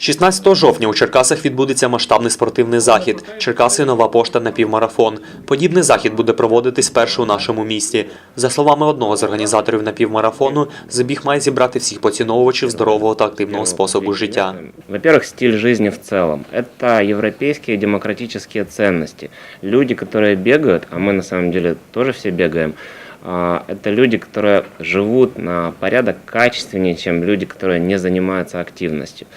16 жовтня у Черкасах відбудеться масштабний спортивний захід Черкаси Нова пошта на півмарафон. Подібний захід буде проводитись перше у нашому місті. За словами одного з організаторів напівмарафону, забіг має зібрати всіх поціновувачів здорового та активного способу життя. Во-первых, стиль жизни в целом. Это европейские демократические ценности. Люди, которые бегают, а мы на самом деле тоже все бегаем, а, Это люди, которые живут на порядок качественнее, чем люди, которые не занимаются активностью.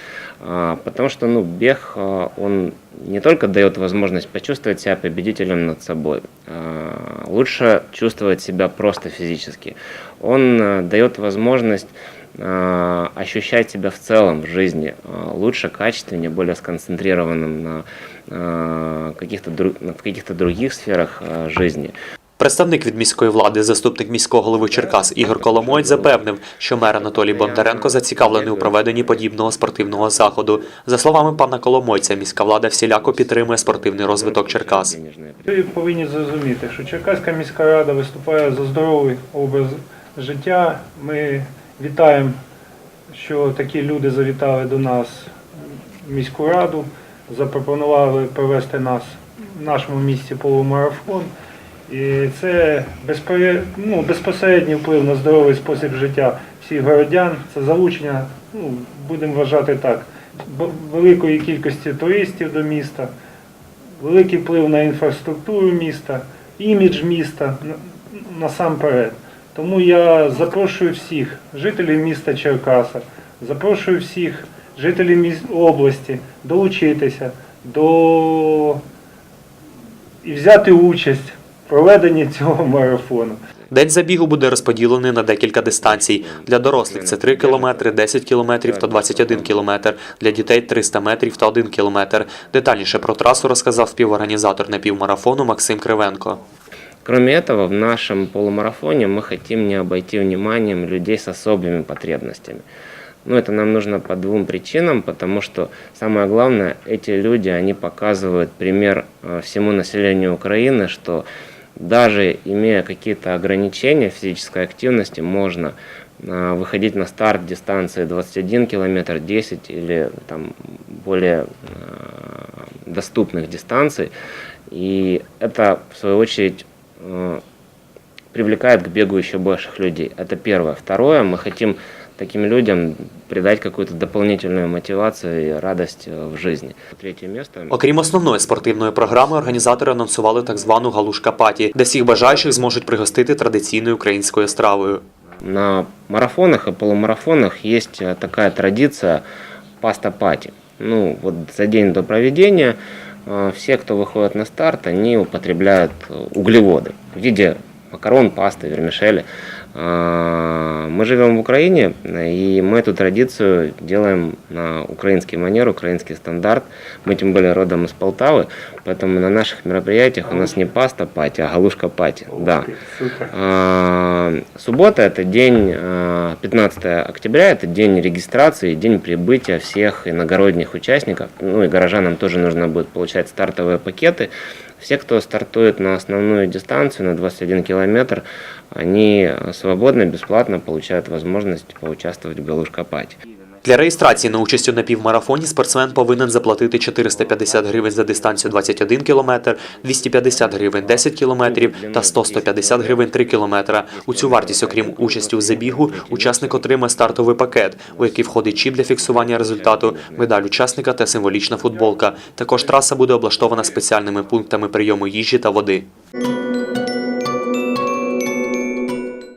А, Потому что ну, бег, а, он не только дает возможность почувствовать себя победителем над собой, а, лучше чувствовать себя просто физически. Он а, дает возможность а, ощущать себя в целом в жизни а, лучше, качественнее, более сконцентрированным на а, каких-то каких-то других сферах а, жизни. Представник від міської влади, заступник міського голови Черкас Ігор Коломойць запевнив, що мер Анатолій Бондаренко зацікавлений у проведенні подібного спортивного заходу. За словами пана Коломойця, міська влада всіляко підтримує спортивний розвиток Черкас. Ви повинні зрозуміти, що Черкаська міська рада виступає за здоровий образ життя. Ми вітаємо, що такі люди завітали до нас в міську раду, запропонували провести нас в нашому місті полумарафон. І це ну, безпосередній вплив на здоровий спосіб життя всіх городян. Це залучення, ну, будемо вважати так, великої кількості туристів до міста великий вплив на інфраструктуру міста, імідж міста насамперед. Тому я запрошую всіх жителів міста Черкаса, запрошую всіх жителів області долучитися до і взяти участь проведенні цього марафону. День забігу буде розподілений на декілька дистанцій. Для дорослих це 3 кілометри, 10 кілометрів та 21 кілометр. Для дітей 300 метрів та 1 кілометр. Детальніше про трасу розказав співорганізатор напівмарафону Максим Кривенко. Кроме этого, в нашем полумарафоне мы хотим не обойти вниманием людей с особыми потребностями. Ну, это нам нужно по двум причинам, потому что самое главное, эти люди, они показывают пример э, всему населению Украины, что даже имея какие-то ограничения физической активности, можно э, выходить на старт дистанции 21 километр, 10 или там более э, доступных дистанций. И это, в свою очередь, э, привлекает к бегу еще больших людей. Это первое. Второе, мы хотим таким людям придать какую-то дополнительную мотивацию и радость э, в жизни. Третье место. Окрім основної спортивної програми, організатори анонсували так звану галушка паті, де всіх бажаючих зможуть пригостити традиційною українською стравою. На марафонах и полумарафонах есть э, такая традиция паста пати. Ну, вот за день до проведения э, все, кто выходит на старт, они употребляют э, углеводы в виде макарон, пасты, вермишели. А, Мы живем в Украине, и мы эту традицию делаем на украинский манер, украинский стандарт. Мы тем более родом из Полтавы, поэтому на наших мероприятиях у нас не паста пати, а галушка пати. Да. А, Суббота – это день, а, 15 октября, это день регистрации, день прибытия всех иногородних участников. Ну и горожанам тоже нужно будет получать стартовые пакеты. Все, кто стартует на основную дистанцию, на 21 километр, они свободно, бесплатно получают возможность поучаствовать в галушкопате. Для реєстрації на участь у напівмарафоні спортсмен повинен заплатити 450 гривень за дистанцію 21 кілометр, 250 гривень 10 кілометрів та 100-150 гривень 3 кілометра. У цю вартість, окрім участі у забігу, учасник отримає стартовий пакет, у який входить чіп для фіксування результату, медаль учасника та символічна футболка. Також траса буде облаштована спеціальними пунктами прийому їжі та води.